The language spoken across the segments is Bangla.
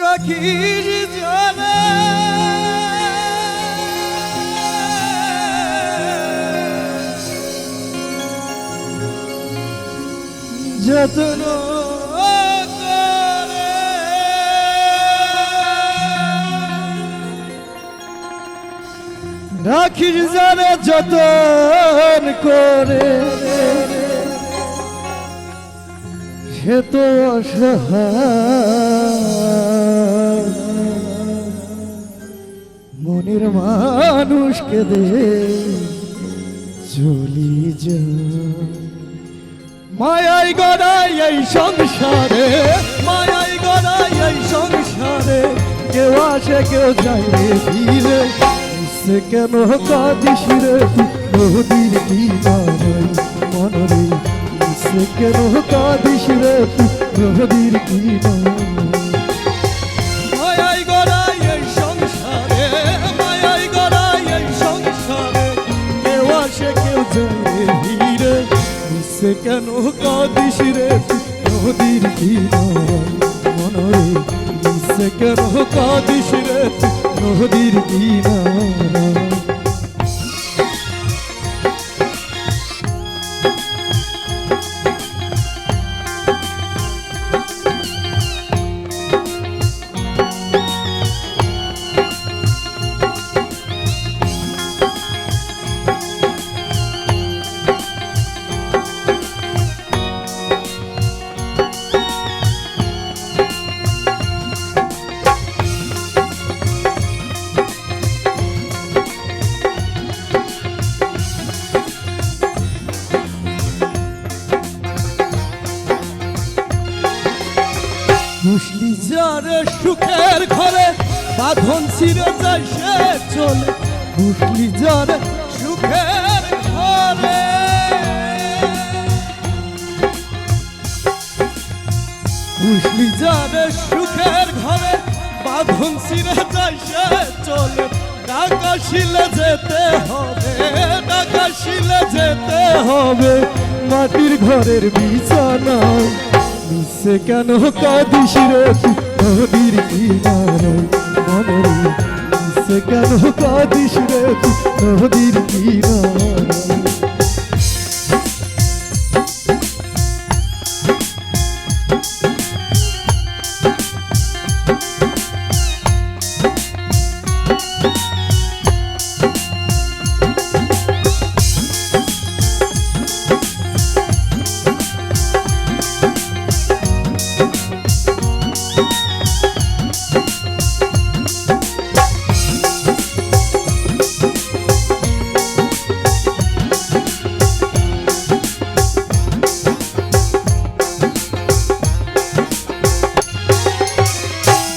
রাখির জানে যত্ন করে রাখির জানে যতন করে সে তো মনের মানুষকে দে চলি যা। মায়াই গড়াই এই সংসারে, মায়াই গড়াই এই সংসারে। কেউ আসে, কেউ যায় রে ধীরে সে কেন কাঁদিস রে নদীর মনরে? কেন কাঁদিস রে নদীর ধীরে সে কেন কাঁদিস রে নদীর মনরে সে কেন কাঁদিস রে নদীর কিনারায় মুসলি যারে সুখের ঘরে বাঁধন ছিঁড়ে যায় সে চলে। মুসলি যারে সুখের ঘরে। মুসলি যারে সুখের ঘরে বাঁধন ছিঁড়ে যায় সে চলে। ঢাকা শিলে যেতে হবে ঢাকা শিলে যেতে হবে। মাটির ঘরের বিছানায় মিশে কেন কাঁদিস রে? নদীর নদীর মনে রে মিশে কেন কাঁদিস রে? নদীর কিনারায়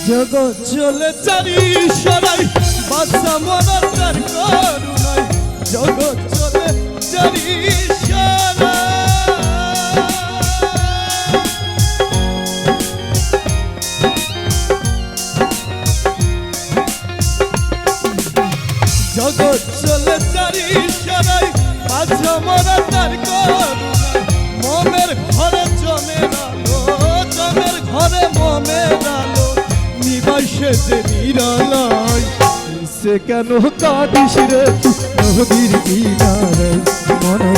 জগৎ চলে চারি সরাই বাচ্চা মনে তার ঘরে জমে আলো, জমের ঘরে মমের আলো। নিবাসে যে নিরালায়, সে কেন কাঁদিস রে নদীর কিনারে মনে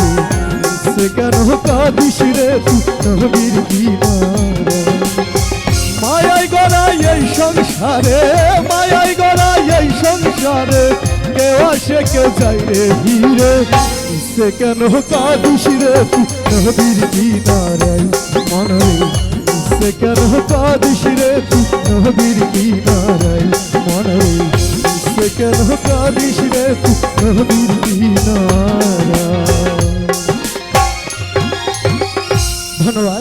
সে কেন কাঁদিস রে নদীর কিনারে মায়াই গড়াই এই সংসারে মায়াই গড়াই এই সংসারে। দেওয়া শেখে যাই রে ধীরে সে কেন কাঁদিস রে নদীর কিনারায়? মনরে, সে কেন কাঁদিস রে নদীর কিনারায়? মনরে, সে কেন কাঁদিস নদীর কিনারায়? ধন্যবাদ।